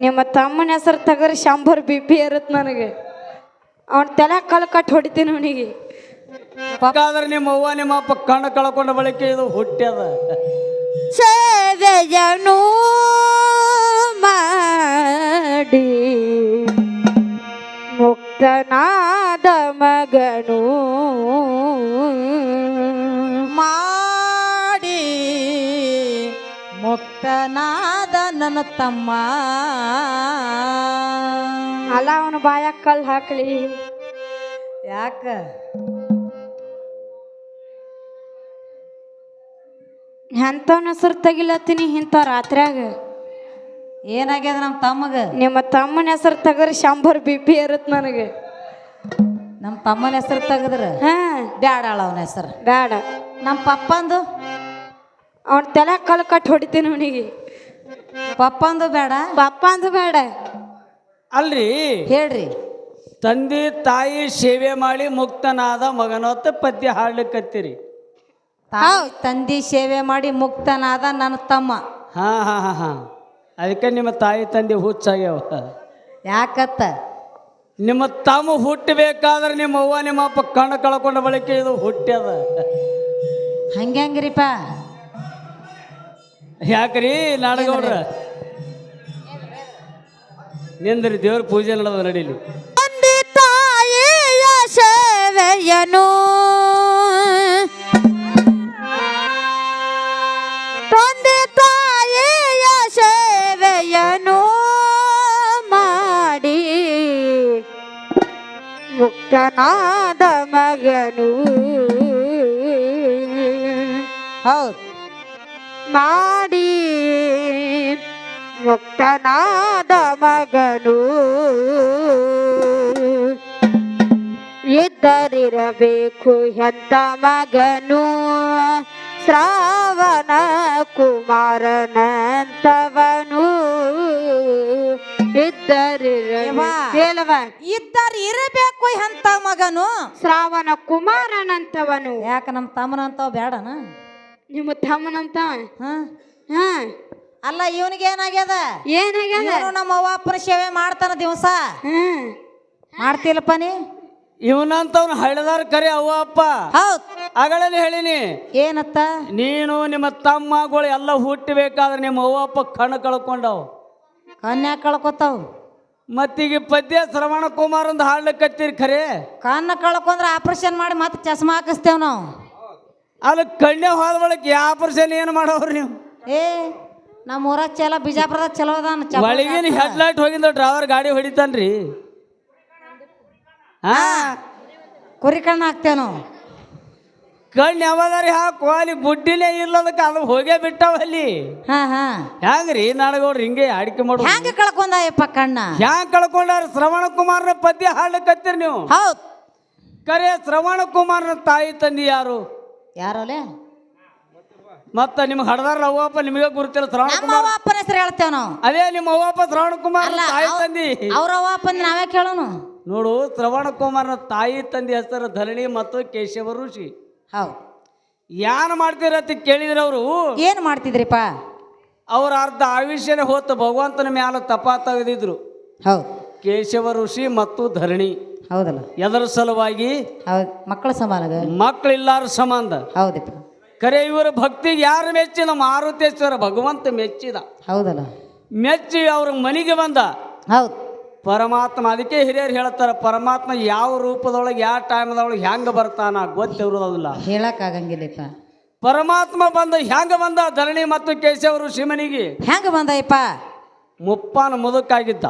ನಿಮ್ಮ ತಮ್ಮನ ಹೆಸರು ತಗರಿ ಶಂಬರ್ ಬಿ ಪಿ ಇರುತ್ತೆ ನನಗೆ. ಅವನ ತಲೆ ಕಲ್ ಕಟ್ ಹೊಡಿತೀನಿ ಅವನಿಗೆ. ಪಕ್ಕಾದ್ರೆ ನಿಮ್ಮ ಅವ್ವ ನಿಮ್ಮ ಅಪ್ಪ ಕಣ್ಣು ಕಳ್ಕೊಂಡ ಬಳಿಕ ಇದು ಹುಟ್ಟ್ಯದ ಸೇವೆಯನು ಮಾಡಿ ಮುಕ್ತನಾದ ಮಗನು ಮಾಡಿ ಮುಕ್ತನಾದ ನನ್ನ ತಮ್ಮ. ಅಲ್ಲ ಅವನು ಬಾಯ ಕಲ್ಲು ಹಾಕಲಿ. ಯಾಕ? ಎಂಥವ್ನ ಹೆಸರು ತೆಗಿಲತ್ತೀನಿ ಇಂಥ ರಾತ್ರಿಯಾಗ? ಏನಾಗ್ಯದ ನಮ್ಮ ತಮ್ಮಗ? ನಿಮ್ಮ ತಮ್ಮನ ಹೆಸರು ತೆಗದ್ರೆ ಶಂಬರ್ ಬಿ ಪಿ ಇರುತ್ತೆ ನನಗೆ. ನಮ್ಮ ತಮ್ಮನ ಹೆಸರು ತೆಗದ್ರ? ಹಾಂ. ಬ್ಯಾಡ ಅವನ ಹೆಸರು. ಬ್ಯಾಡ. ನಮ್ಮ ಪಪ್ಪಂದು? ಅವನ ತಲೆ ಕಲ್ಲು ಕಟ್ಟು ಹೊಡಿತೀನಿ ಅವನಿಗೆ. ಪಪ್ಪಂದು ಬೇಡ. ಪಪ್ಪ ಅಂದು ಬೇಡ. ಅಲ್ರಿ? ಹೇಳ್ರಿ. ತಂದೆ ತಾಯಿ ಸೇವೆ ಮಾಡಿ ಮುಕ್ತನಾದ ಮಗನೊತ್ತ ಪದ್ಯ ಹಾಡ್ಲಿಕ್ಕತ್ತೀರಿ ತಂದೆ ತಂದಿ ಸೇವೆ ಮಾಡಿ ಮುಕ್ತನಾದ ನನ್ನ ತಮ್ಮ. ಹಾ ಹಾ ಹಾ ಹಾ. ಅದಕ್ಕೆ ನಿಮ್ಮ ತಾಯಿ ತಂದೆ ಹುಚ್ಚಾಗ್ಯಾವ. ಯಾಕತ್ತ? ನಿಮ್ಮ ತಮ್ಮ ಹುಟ್ಟಬೇಕಾದ್ರೆ ನಿಮ್ಮ ಅವ್ವ ನಿಮ್ಮ ಅಪ್ಪ ಕಣ್ಣು ಕಳ್ಕೊಂಡ ಬಳಿಕ ಇದು ಹುಟ್ಟ್ಯದ. ಹಂಗ್ಯಾಂಗ್ರಿಪ್ಪ ಯಾಕ್ರಿ? ನಾಡಗೌಡ್ರ? ನಿಂದ್ರಿ ದೇವ್ರ ಪೂಜೆ ನಡೆದ ನಡೀಲಿ ತಂದೆ ತಾಯಿಯ ಸೇವೆಯನು. ತಂದೆ ತಾಯಿಯ ಸೇವೆಯನು ಮಾಡಿ. ಮುಕ್ತನಾದ ಮಗನು. ಹೌದು. ಮಾಡಿ ಮುಕ್ತನಾದ ಮಗನು ಇದ್ದರಿರಬೇಕು ಎಂತ ಮಗನು? ಶ್ರಾವಣ ಕುಮಾರನಂತವನು ಇದ್ದರಿರಬೇಕು ಯವ್ವ. ಹೇಳವ ಇದ್ದರು ಇರಬೇಕು ಎಂತ ಮಗನು? ಶ್ರಾವಣ ಕುಮಾರನಂತವನು. ಯಾಕ ನಮ್ಮ ತಮ್ಮನಂತವ್ ಬೇಡನ ನಿಮ್ಮ ತಮ್ಮನಂತ? ಹಾ? ಹಾ. ಅಲ್ಲ ಇವನಿಗೆ ಏನಾಗ್ಯದ? ಏನಾಗ್ಯದ? ಇವನು ನಮ್ಮ ಸೇವೆ ಮಾಡ್ತಾನ ದಿವಸ. ಹ್ಮ್ ಮಾಡ್ತಿಲ್ಲಪ್ಪ ನೀ? ಇವನಂತವ್ನ ಹಳ್ಳದಾರ ಕರೆ ಅವ್ವ ಅಪ್ಪ. ಹೌದ್. ಆಗಳಲ್ಲಿ ಹೇಳಿನಿ. ಏನತ್ತ? ನೀನು ನಿಮ್ಮ ತಮ್ಮಗಳು ಎಲ್ಲ ಹುಟ್ಟಬೇಕಾದ್ರೆ ನಿಮ್ಮ ಅವ್ವ ಅಪ್ಪ ಕಣ್ಣು ಕಳ್ಕೊಂಡವು. ಕನ್ಯಾ ಕಳ್ಕೊತಾವ್. ಮತ್ತೀಗ ಪದ್ಯ ಶ್ರವಣ ಕುಮಾರ್ ಒಂದು ಹಾಡ್ಲಿಕ್ಕತ್ತೀರಿ ಖರೆ? ಕಣ್ಣ ಕಳ್ಕೊಂಡ್ರೆ ಆಪರೇಷನ್ ಮಾಡಿ ಮತ್ತೆ ಚಸ್ಮಾ ಹಾಕಿಸ್ತೇವ್ ನಾವು. ಅಲ್ಲಿ ಕಣ್ಣೆ ಹೋದ ಬಳಿಕ ಆಪರೇಷನ್ ಏನು ಮಾಡೋರು ನೀವು? ಏ ನಮ್ಮ ಊರಾಗ ಚಲೋ ಬಿಜಾಪುರದಾಗ ಚಲೋ ಅದಾನ ಒಳಗಿನ ಹೆಡ್ಲೈಟ್ ಹೋಗಿಂದ ಡ್ರೈವರ್ ಗಾಡಿ ಹೊಡಿತಾನ್ರಿ. ಹಾ ಕುರಿ ಕಣ್ಣು ಹಾಕ್ತೇನು. ನಾವು ಕಣ್ಣು ಯಾವಾಗಾರಿ ಹಾಕು ಅಲ್ಲಿ ಗುಡ್ಡಿನೇ ಇರ್ಲದಕ್ಕೆ ಅದು ಹೋಗೇ ಬಿಟ್ಟಾವ ಅಲ್ಲಿ. ಹಾ ಹಾ. ಹ್ಯಾಂಗ್ರಿ ನಾಡಗೌಡ್ರು ಹಿಂಗೆ ಅಡಿಕೆ ಮಾಡು ಹ್ಯಾಂಗ ಕಳ್ಕೊಂಡಾಯಪ್ಪ ಕಣ್ಣ? ಹ್ಯಾಂಗ ಕಳ್ಕೊಂಡಾರ ಶ್ರವಣ ಕುಮಾರ್ನ ಪದ್ಯ ಹಾಡ್ಲಿಕ್ಕತ್ತೀರಿ ನೀವು? ಹೌದ್. ಕರೆ ಶ್ರವಣ ಕುಮಾರ್ನ ತಾಯಿ ತಂದಿ ಯಾರು? ಯಾರೋಲೆ ಮತ್ತ ನಿಮ್ಗೆ ಹಡದಾರ ಅವ್ವಪ್ಪ ನಿಮಗೆ ಗುರುತಿಲ್ಲ ಶ್ರವಣ ನಮ್ಮ ಕುಮಾರ್. ಅವ್ವ ಹೆಸರು ಹೇಳ್ತೇವ್ ನಾವು. ಅದೇ ನಿಮ್ಮ ಅವ್ವಪ್ಪ ಶ್ರವಣ ಕುಮಾರ್ ಅಲ್ಲ ತಾಯಿ ತಂದಿ. ಅವ್ರ ನಾವೇ ಕೇಳೋನು. ನೋಡು ಶ್ರವಣ ಕುಮಾರ್ನ ತಾಯಿ ತಂದೆ ಹೆಸರು ಧರಣಿ ಮತ್ತು ಕೇಶವ ಋಷಿ. ಹೌ ಯಾನ್ ಅಂತ ಕೇಳಿದ್ರೆ ಅವರು? ಏನ್ ಮಾಡ್ತಿದ್ರಿಪ್ಪ? ಅವ್ರ ಅರ್ಧ ಆಯುಷ್ಯನೇ ಹೊತ್ತು ಭಗವಂತನ ಮ್ಯಾಲ ತಪಾ ತೆಗೆದಿದ್ರು. ಹೌದು. ಕೇಶವ ಋಷಿ ಮತ್ತು ಧರಣಿ. ಹೌದಲ್ಲ. ಎದರ ಸಲುವಾಗಿ ಹೌದು. ಮಕ್ಕಳ ಸಮಾನದ ಮಕ್ಕಳಿಲ್ಲಾರ ಸಂಬಂಧ. ಹೌದಪ್ಪ. ಕರೆ ಇವರ ಭಕ್ತಿಗೆ ಯಾರು ಮೆಚ್ಚಿದ? ಮಾರುತೇಶ್ವರ ಭಗವಂತ ಮೆಚ್ಚಿದ. ಹೌದಲ್ಲ? ಮೆಚ್ಚಿ ಅವ್ರ ಮನೆಗೆ ಬಂದ. ಹೌದು. ಪರಮಾತ್ಮ ಅದಕ್ಕೆ ಹಿರಿಯರು ಹೇಳ್ತಾರೆ ಪರಮಾತ್ಮ ಯಾವ ರೂಪದೊಳಗೆ ಯಾವ ಟೈಮ್ದೊಳಗೆ ಹೆಂಗೆ ಬರ್ತಾನ ಗೊತ್ತಿರೋದಿಲ್ಲ ಹೇಳಕ್ ಆಗಂಗಿಲ್ಲಪ್ಪ ಪರಮಾತ್ಮ ಬಂದ ಹೆಂಗ ಬಂದ ಧರಣಿ ಮತ್ತು ಕೇಶವ ಋಷಿ ಹೆಂಗೆ ಹೆಂಗ ಬಂದಯ್ಯಪ್ಪ? ಮುಪ್ಪಾನ ಮುದುಕಾಗಿದ್ದ.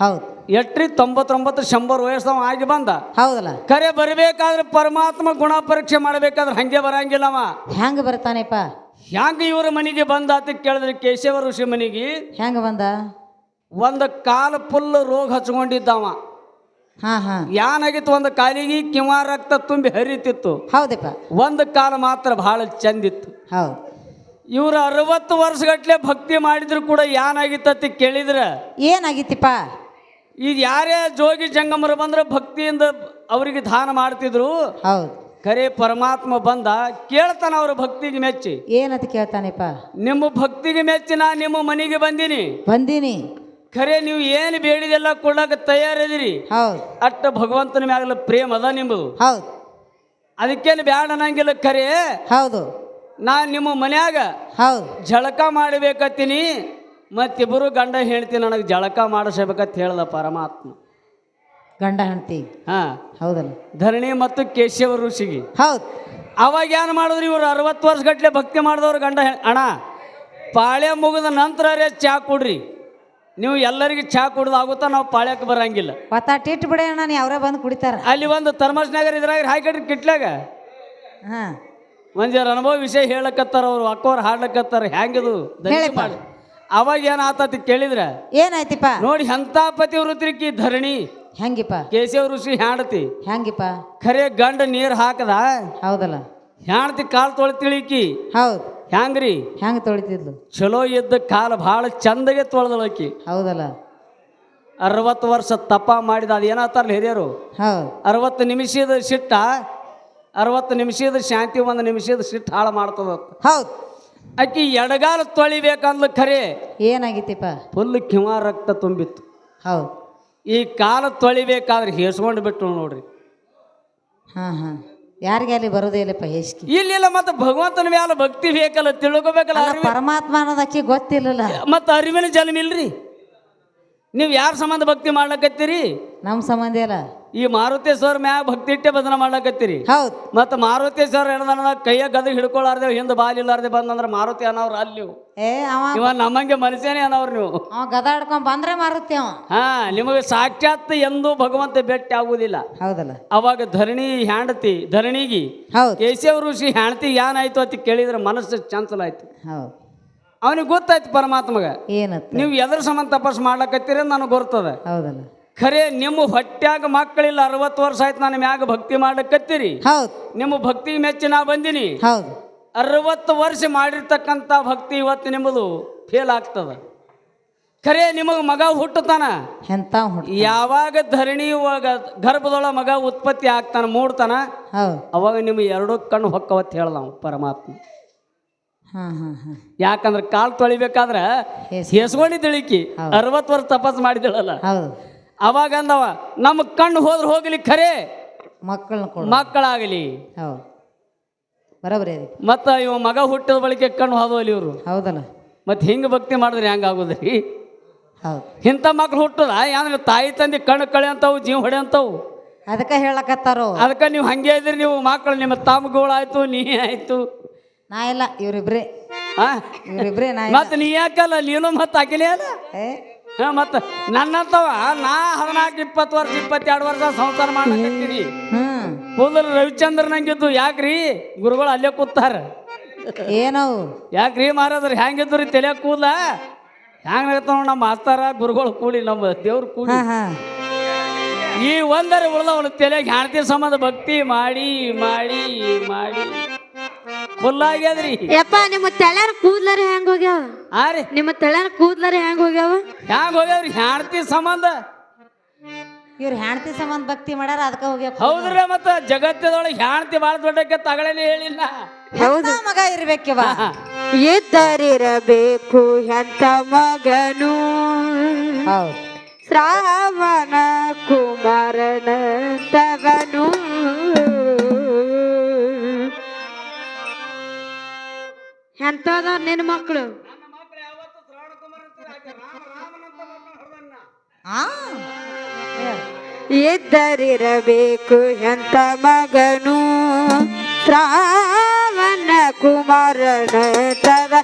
ಹೌದ್. ಎಟ್ರಿ ತೊಂಬತ್ತೊಂಬತ್ತು ಶಂಬರ್ ವಯಸ್ಸವ ಆಗಿ ಬಂದ. ಹೌದಲ್ಲ? ಕರೆ ಬರಬೇಕಾದ್ರೆ ಪರಮಾತ್ಮ ಗುಣ ಪರೀಕ್ಷೆ ಮಾಡಬೇಕಾದ್ರೆ ಹಂಗೆ ಬರಂಗಿಲ್ಲವ. ಹೆಂಗ ಬರ್ತಾನೆಪ್ಪ? ಹೆಂಗ ಇವ್ರ ಮನೆಗೆ ಬಂದ ಅಂತ ಕೇಳಿದ್ರೆ ಕೇಶವ ಋಷಿ ಮನೆಗೆ ಹೆಂಗ ಬಂದ? ಒಂದು ಕಾಲು ಫುಲ್ ರೋಗ ಹಚ್ಕೊಂಡಿದ್ದವ. ಹಾ ಹಾ. ಏನಾಗಿತ್ತು ಒಂದು ಕಾಲಿಗೆ ಕಿವ ರಕ್ತ ತುಂಬಿ ಹರಿತಿತ್ತು. ಹೌದಪ್ಪ. ಒಂದು ಕಾಲು ಮಾತ್ರ ಬಹಳ ಚಂದಿತ್ತು. ಹೌದು. ಇವ್ರು ಅರವತ್ತು ವರ್ಷಗಟ್ಲೆ ಭಕ್ತಿ ಮಾಡಿದ್ರು ಕೂಡ ಯಾನಾಗಿತ್ತ ಕೇಳಿದ್ರೆ? ಏನಾಗಿತ್ತಿಪ್ಪ? ಈಗ ಯಾರೇ ಜೋಗಿ ಜಂಗಮರು ಬಂದ್ರೆ ಭಕ್ತಿಯಿಂದ ಅವರಿಗೆ ದಾನ ಮಾಡ್ತಿದ್ರು. ಹೌದು. ಖರೆ ಪರಮಾತ್ಮ ಬಂದ ಕೇಳ್ತಾನ ಅವ್ರ ಭಕ್ತಿಗೆ ಮೆಚ್ಚಿ. ಏನಂತ ಕೇಳ್ತಾನೆಪ್ಪ? ನಿಮ್ಮ ಭಕ್ತಿಗೆ ಮೆಚ್ಚಿ ನಾ ನಿಮ್ಮ ಮನೆಗೆ ಬಂದೀನಿ. ಬಂದೀನಿ. ಖರೆ ನೀವು ಏನು ಬೇಡಿದೆಲ್ಲ ಕೊಡಕ್ಕೆ ತಯಾರಿದಿರಿ ಹೌದು. ಅಟ್ಟ ಭಗವಂತನ ಮ್ಯಾಗಲ ಪ್ರೇಮ ಅದ ನಿಮ್ಮದು ಹೌದು. ಅದಕ್ಕೇನು ಬ್ಯಾಡ ಅನ್ನಂಗಿಲ್ಲ ಖರೆ ಹೌದು. ನಾ ನಿಮ್ಮ ಮನ್ಯಾಗ ಹೌದು. ಜಳಕ ಮಾಡಬೇಕತ್ತೀನಿ. ಮತ್ತಿಬ್ಬರು ಗಂಡ ಹೇಳ್ತೀನಿ ನನಗೆ ಜಳಕ ಮಾಡಿಸಬೇಕಂತ ಹೇಳ್ದ ಪರಮಾತ್ಮ. ಗಂಡ ಹೆಂಡತಿ? ಹಾ. ಹೌದಲ್ಲ? ಧರಣಿ ಮತ್ತು ಕೇಶವ ಋಷಿಗೆ. ಹೌದು. ಅವಾಗ ಏನು ಮಾಡಿದ್ರು ಇವ್ರು ಅರವತ್ತು ವರ್ಷ ಗಟ್ಲೆ ಭಕ್ತಿ ಮಾಡಿದವ್ರು ಗಂಡ ಹೆ- ಅಣ್ಣ ಪಾಳ್ಯ ಮುಗಿದ ನಂತರ ರೇ ಚಾ ಕೊಡ್ರಿ. ನೀವು ಎಲ್ಲರಿಗೂ ಚಾ ಕುಡ್ದು ಆಗುತ್ತಾ ನಾವು ಪಾಳ್ಯಕ್ಕೆ ಬರಂಗಿಲ್ಲ. ಒತ್ತಾಟ ಇಟ್ಟು ಬಿಡ ನಾನು ಅವರೇ ಬಂದು ಕುಡಿತಾರ. ಅಲ್ಲಿ ಒಂದು ಥರ್ಮಸ್ನಾಗರ್ ಇದ್ರಾಗ ಹಾಕಿಡ್ರಿ ಕಿಟ್ಲಾಗ ಹಾಂ. ಒಂದು ಜರ ಅನುಭವ ವಿಷಯ ಹೇಳಕತ್ತಾರ ಅವ್ರು ಅಕ್ಕವ್ರು ಹಾಡ್ಲಕತ್ತಾರ ಹ್ಯಾಂಗಿದು ಹೇಳಪ್ಪ. ಮಾಡಿ ಅವಾಗ ಏನು ಆತತಿ ಕೇಳಿದ್ರ ಏನಾಯ್ತಿಪ್ಪ? ನೋಡಿ ಹಂತಾಪತಿ ಪತಿ ವೃತ್ತಿಕಿ ಧರಣಿ ಹೆಂಗಿಪ್ಪ? ಕೇಶವ ಋಷಿ ಹ್ಯಾಂಡತಿ ಹೆಂಗಿಪ್ಪ? ಖರೆ ಗಂಡ ನೀರು ಹಾಕದ ಹೌದಲ್ಲ? ಹ್ಯಾಣತಿ ಕಾಲು ತೊಳಿತಿಳಿಕಿ ಹೌದು. ಹ್ಯಾಂಗ್ರಿ ಹೆಂಗ್ ತೊಳಿತಿದ್ಲು? ಚಲೋ ಇದ್ದ ಕಾಲು ಬಹಳ ಚಂದಗೆ ತೊಳೆದಳಕಿ ಹೌದಲ್ಲ? ಅರವತ್ತು ವರ್ಷ ತಪ ಮಾಡಿದ ಅದು ಏನತ್ತಾರಲ್ಲ ಹಿರಿಯರು? ಹೌದು. ಅರವತ್ತು ನಿಮಿಷದ ಸಿಟ್ಟ ಅರವತ್ತು ನಿಮಿಷದ ಶಾಂತಿ ಒಂದು ನಿಮಿಷದ ಸಿಟ್ಟು ಹಾಳು ಮಾಡ್ತದ. ಹೌದು. ಆಕಿ ಎಡಗಾಲ ತೊಳಿಬೇಕಂದ್ಲ ಖರೆ. ಏನಾಗಿತ್ತಿಪ್ಪ? ಫುಲ್ ಕಿವ ರಕ್ತ ತುಂಬಿತ್ತು. ಹೌದು. ಈ ಕಾಲ ತೊಳಿಬೇಕಾದ್ರೆ ಹೇಸ್ಕೊಂಡು ಬಿಟ್ಟು ನೋಡ್ರಿ. ಹಾಂ ಹಾಂ. ಯಾರಿಗೆ ಅಲ್ಲಿ ಬರೋದೇ ಇಲ್ಲಪ್ಪ ಹೇಸಿಗೆ ಇಲ್ಲಿಲ್ಲ ಮತ್ತೆ ಭಗವಂತನ ಮ್ಯಾಲ ಭಕ್ತಿ ಬೇಕಲ್ಲ ತಿಳ್ಕೊಬೇಕಲ್ಲ ಅರಿವಿ ಪರಮಾತ್ಮ ಅನ್ನೋದು ಅಕ್ಕಿ ಗೊತ್ತಿಲ್ಲಲ್ಲ. ಮತ್ತೆ ಅರಿವಿನ ಜನ್ಮ ಇಲ್ರಿ. ನೀವು ಯಾರ ಸಂಬಂಧ ಭಕ್ತಿ ಮಾಡ್ಲಕತ್ತೀರಿ? ನಮ್ಮ ಸಂಬಂಧ ಇಲ್ಲ. ಈ ಮಾರುತೇಶ್ವರ ಮ್ಯಾಗ ಭಕ್ತಿ ಇಟ್ಟೆ ಭಜನೆ ಮಾಡ್ಲಕತ್ತೀರಿ. ಹೌದು. ಮತ್ತು ಮಾರುತೇಶ್ವರ ಏನದ ಕೈಯ ಗದ ಹಿಡ್ಕೊಳಾರ್ದೆ ಹಿಂದೆ ಬಾಲಿಲ್ಲಾರ್ದೆ ಬಂದಂದ್ರ ಮಾರುತಿ ಅನ್ನೋರು ಅಲ್ಲಿ ಏ ಅವ ಇವ ನಮ್ಮಂಗೆ ಮನುಷ್ಯನೇ ಅನ್ನೋರು ನೀವು. ಅವ ಗದ ಹಿಡ್ಕೊಂಡ್ ಬಂದ್ರೆ ಮಾರುತ್ತೆ ಅವ. ಹಾ ನಿಮಗೆ ಸಾಕ್ಷಾತ್ ಎಂದು ಭಗವಂತ ಭೇಟಿ ಆಗುದಿಲ್ಲ. ಹೌದಲ್ಲ. ಅವಾಗ ಧರಣಿ ಹ್ಯಾಂಡತಿ ಧರಣಿಗಿ ಹೌದು. ಕೇಶವ ಋಷಿ ಹ್ಯಾಂಡತಿ ಏನಾಯ್ತು ಅಂತ ಕೇಳಿದ್ರೆ ಮನಸ್ಸು ಚಂಚಲ ಆಯ್ತು ಹೌದು. ಅವನಿಗೆ ಗೊತ್ತಾಯ್ತು ಪರಮಾತ್ಮಗ. ಏನ ನೀವು ಎದ್ರ ಸಂಬಂಧ ತಪಸ್ ಮಾಡ್ಲಕತ್ತೀರಿ ಅಂತ ನನಗೆ ಗೊತ್ತದ ಹೌದಲ್ಲ. ಖರೆ ನಿಮ್ಮ ಹೊಟ್ಯಾಗ ಮಕ್ಕಳಿಲ್ಲ ಅರವತ್ತು ವರ್ಷ ಆಯ್ತು ನಾನು ಮ್ಯಾಗ ಭಕ್ತಿ ಮಾಡಕತ್ತೀರಿ. ಹೌದು. ನಿಮ್ಮ ಭಕ್ತಿ ಮೆಚ್ಚಿ ನಾ ಬಂದಿನಿ. ಹೌದು. ಅರವತ್ತು ವರ್ಷ ಮಾಡಿರ್ತಕ್ಕಂಥ ಭಕ್ತಿ ಇವತ್ತು ನಿಮ್ಮದು ಫೇಲ್ ಆಗ್ತದ. ಖರೆ ನಿಮಗೆ ಮಗ ಹುಟ್ಟತಾನ ಎಂತ ಹುಟ್ಟು ಯಾವಾಗ ಧರಣಿ ಒಳಗ ಗರ್ಭದೊಳ ಮಗ ಉತ್ಪತ್ತಿ ಆಗ್ತಾನ ಮೂಡ್ತಾನ? ಹೌದು. ಅವಾಗ ನಿಮ್ಗೆ ಎರಡೂ ಕಣ್ಣು ಹೊಕ್ಕವತ್ತು ಹೇಳ್ದ ನಾವು ಪರಮಾತ್ಮ. ಹಾಂ ಹಾಂ ಹಾಂ. ಯಾಕಂದ್ರೆ ಕಾಲು ತೊಳಿಬೇಕಾದ್ರೆ ಅರವತ್ತು ವರ್ಷ ತಪಸ್ ಮಾಡಿದಳಲ್ಲ. ಹೌದು. ಅವಾಗ ಅಂದವ ನಮ್ಮ ಕಣ್ಣು ಹೋದ್ರೆ ಹೋಗ್ಲಿ ಖರೆ ಮಕ್ಕಳನ್ನ ಕೊಡು. ಮಕ್ಕಳಾಗಲಿ. ಹೌದು. ಬರೋಬ್ರಿ ಅದು ಮತ್ತ ಇವ ಮಗ ಹುಟ್ಟಿದ ಬಳಿಕ ಕಣ್ಣು ಹೋದವಲ್ಲಿ ಇವರು? ಹೌದಲ್ಲ. ಮತ್ತೆ ಹಿಂಗೆ ಭಕ್ತಿ ಮಾಡಿದ್ರೆ ಹೆಂಗೆ ಆಗೋದ್ರಿ? ಹೌದು. ಇಂಥ ಮಕ್ಳು ಹುಟ್ಟದ? ಯಾಕಂದ್ರೆ ತಾಯಿ ತಂದೆ ಕಣ್ಣು ಕಳೆ ಅಂತವು ಜೀವ ಹೊಡೆ ಅಂತವು. ಅದಕ್ಕೆ ಹೇಳಕತ್ತಾರೋ? ಅದಕ್ಕೆ ನೀವು ಹಂಗೆ ಇದ್ರಿ ನೀವು ಮಕ್ಕಳು ನಿಮ್ಮ ತಮ್ಮಗಳಾಯ್ತು ನೀ ಆಯ್ತು. ನಾ ಇಲ್ಲ ಇವ್ರಿಬ್ರೇ. ಹಾ ಇವ್ರಿಬ್ರೇ ನಾ ಇಲ್ಲ. ಮತ್ತೆ ನೀ ಯಾಕಲ್ಲ ನೀನು ಮತ್ತೆ ಅಕಿಲೇ ಅಲ್ಲ? ಏ ಹಾ ಮತ್ತೆ ನನ್ನಂತವ ನಾ ಹದಿನಾಲ್ಕು ಇಪ್ಪತ್ತು ವರ್ಷ ಇಪ್ಪತ್ತೆರಡು ವರ್ಷ ಸಂಸಾರ ಮಾಡಕತ್ತೀನಿ. ಹ್ಮ್ ಕೂದಲು ರವಿಚಂದ್ರನಂಗಿದ್ದು ಯಾಕ್ರಿ? ಗುರುಗಳು ಅಲ್ಲೇ ಕೂತಾರ. ಏನವು? ಯಾಕ್ರಿ ಮಾರದ್ರ ಹೆಂಗಿದ್ದು ರೀ ತಲೆ ಕೂದಲ? ಹೆಂಗಾಗತ್ತ ನಮ್ಮ ಮಾಸ್ತಾರ ಗುರುಗಳು ಕೂಡಿ ನಮ್ಮ ದೇವ್ರು ಕೂಡಿ. ಹಾ ಹಾ. ಈ ಒಂದರೆ ಉಳ್ದವನು ತಲೆಗೆ ಹೆಣ್ತಿ ಸಂಬಂಧ ಭಕ್ತಿ ಮಾಡಿ ಮಾಡಿ ಮಾಡಿ. ಫುಲ್ ಆಗ್ಯದ್ರಿ ಯಪ್ಪ ನಿಮ್ಮ ತೆಳ್ಯಾನ ಕೂದ್ಲರ ಹೆಂಗ್ ಹೋಗ್ಯಾವ? ಆ ರೀ. ನಿಮ್ಮ ತೆಳ್ಯಾನ ಕೂದ್ಲರ ಹೆಂಗ್ ಹೋಗ್ಯಾವ? ಹೆಂಗ್ ಹೋಗ್ಯಾವ್ರಿ? ಹೆಂಡತಿ ಸಂಬಂಧ. ಇವ್ರು ಹೆಂಡತಿ ಸಂಬಂಧ ಭಕ್ತಿ ಮಾಡ್ಯಾರ ಅದಕ್ಕೆ ಹೋಗ್ಯಾವ ಹೌದ್ರಿ ಮತ್ತ ಜಗತ್ತದೊಳಗೆ ಹೆಣ್ತಿ ಬಾಳ ದೊಡ್ಡಕ್ಕೆ ತಗಳೇನೆ ಹೇಳಿಲ್ಲ. ಹೌದು. ಮಗ ಇರ್ಬೇಕಿವ? ಇದ್ದರಿರಬೇಕು ಎಂತ ಮಗನು. ಹೌದು. ಶ್ರಾವಣ ಕುಮಾರನ ತವನು ಎಂತದ ನಿನ್ನ ಮಕ್ಕಳು. ಇದ್ದರಿರಬೇಕು ಎಂತ ಮಗನು? ಶ್ರಾವಣ ಕುಮಾರನ ತಂದೆ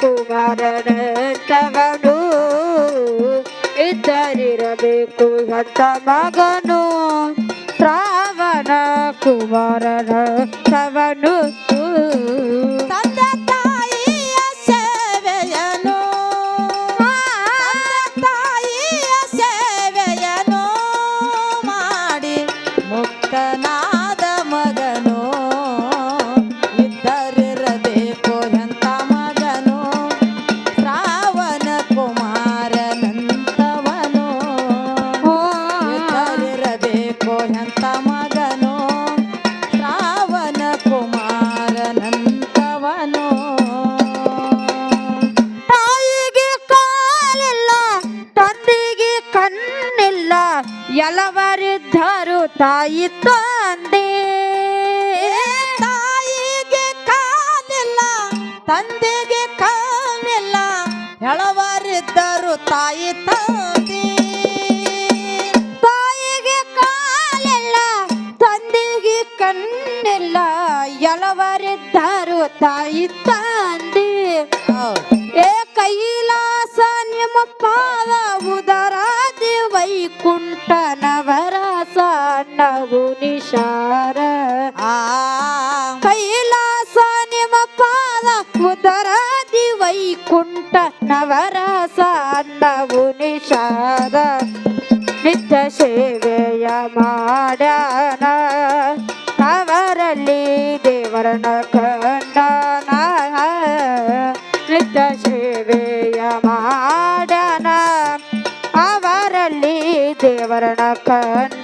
ಕುಮಾರನಂತವನು ಇದ್ದರಿರಬೇಕು ಅಂತ ಮಗನು? ಶ್ರಾವಣ ಕುಮಾರನಂತವನು ತಂದೆ ಎಲ್ಲವರಿದ್ದರು ತಾಯಿ ತಂದೆ. ತಾಯಿಗೆ ಕಾಲಿಲ್ಲ ತಂದೆಗೆ ಕಾಲಿಲ್ಲ ಎಳವರಿದ್ದರು ತಾಯಿ ತಂದೆ. ತಾಯಿಗೆ ಕಾಲಿಲ್ಲ ತಂದೆಗೆ ಕಣ್ಣಿಲ್ಲ ಧರು ತಾಯಿ ತಂದೆ. ಏ ಕೈಲಾಸ ನಿಮ್ಮ ಪಾದ ನಗು ನಿಶಾರ. ಕೈಲಾಸ ನಿಮ್ಮ ಪಾದ ಉದರಾದಿ ವೈಕುಂಠ ನವರಸ ನಗು ನಿಷಾದ ನಿತ್ಯ ಸೇವೆಯ ಮಾಡ್ಯಾನ ಅವರಲ್ಲಿ ದೇವರನ ಕಂಡನ. ನಿತ್ಯ ಸೇವೆಯ ಮಾಡ್ಯಾನ ಅವರಲ್ಲಿ ದೇವರನ ಕಂಡನ.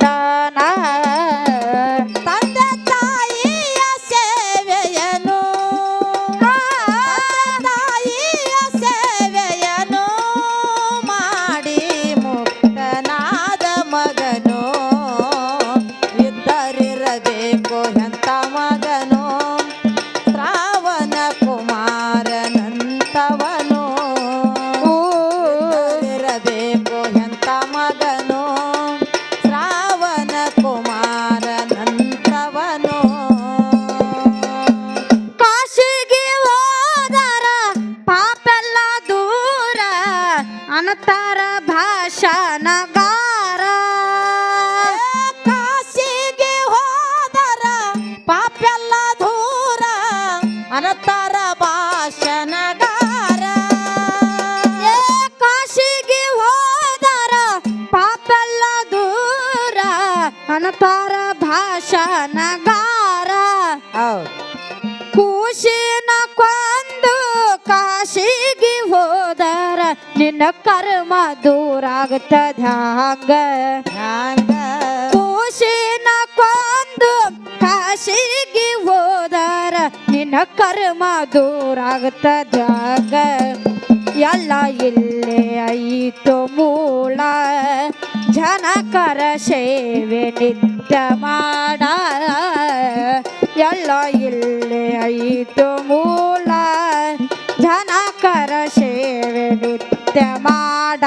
ಅನತಾರ ಭಾಷಣಗಾರ ಕಾಶಿಗೆ ಹೋದರ ಪಾಪೆಲ್ಲ ದೂರ ಅನತರ ಭಾಷಣಗಾರ ಏ ಕಾಶಿಗೆ ಹೋದರ ಪಾಪೆಲ್ಲ ದೂರ ಅನತಾರ ಭಾಷಣಗಾರ ಕೂಶಿನ ಕೊಂದು ಕರ್ಮ ದೂರ ಆಗತ್ತದ ಹಂಗ. ಕೂಸಿನ ಕೊಂದು ಕಾಶಿಗೆ ಹೋದಾರ ನಿನ್ನ ಕರ್ಮ ದೂರಾಗ್ತದ ಎಲ್ಲ ಇಲ್ಲೇ ಐತು ಮೂಲ ಜನಕರ ಸೇವೆ ನಿತ್ಯ ಮಾಡ. ಎಲ್ಲ ಇಲ್ಲೇ ಐತು ಮೂಲ ಮಾಡ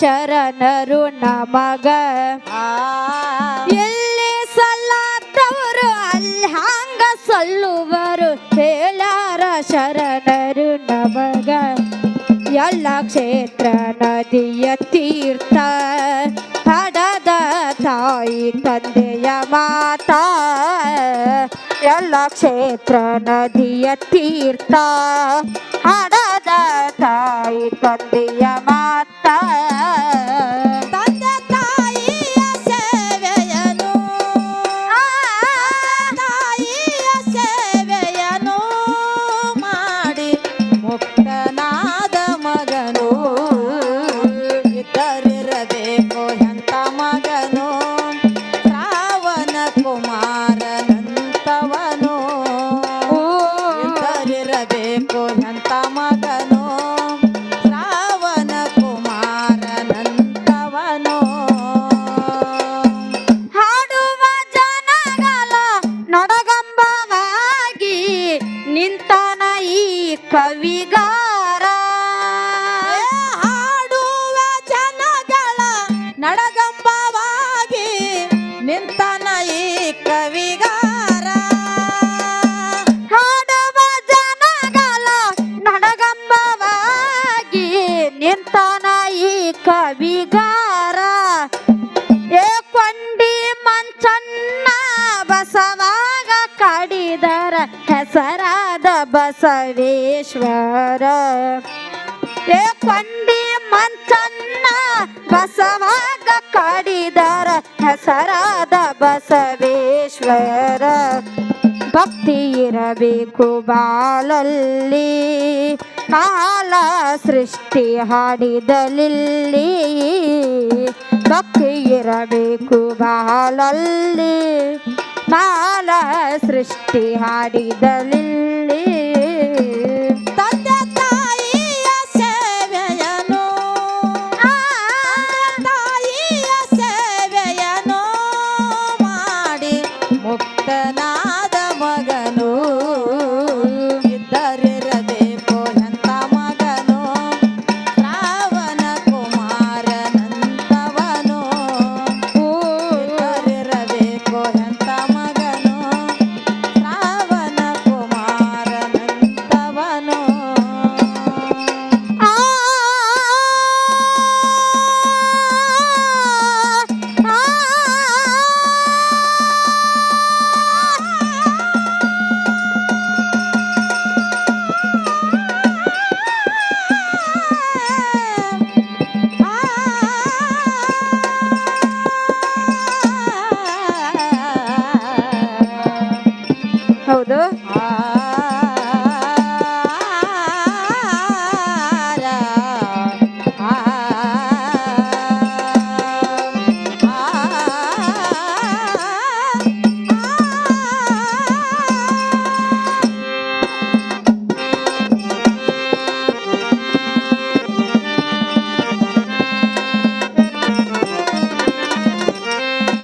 ಶರಣರು ನಮಗ. ಎಲ್ಲಿ ಸಲ್ಲಾತವರು ಅಲ್ಲಿ ಹಂಗ ಸಲ್ಲುವರು ಹೇಳಾರ ಶರಣರು ನಮಗ. ಎಲ್ಲ ಕ್ಷೇತ್ರ ನದಿಯ ತೀರ್ಥ ಹಡದ ತಾಯಿ ತಂದೆಯ ಮಾತಾ. ಎಲ್ಲ ಕ್ಷೇತ್ರ ನದಿಯ ತೀರ್ಥ. ಹಡದ ತಾಯಿ ತಂದೆಯ ಮಾತಾ. ಕೊಂಡಿ ಮಂಚನ್ನ ಬಸವಾಗ ಕಾಡಿದಾರ ಹೆಸರಾದ ಬಸವೇಶ್ವರ. ಭಕ್ತಿ ಇರಬೇಕು ಬಾಲಲ್ಲಿ, ಕಾಲ ಸೃಷ್ಟಿ ಹಾಡಿದಲಿಲ್ಲಿ. ಭಕ್ತಿ ಇರಬೇಕು ಬಾಲಲ್ಲಿ, ಕಾಲ ಸೃಷ್ಟಿ ಹಾಡಿದಲಿಲ್ಲಿ.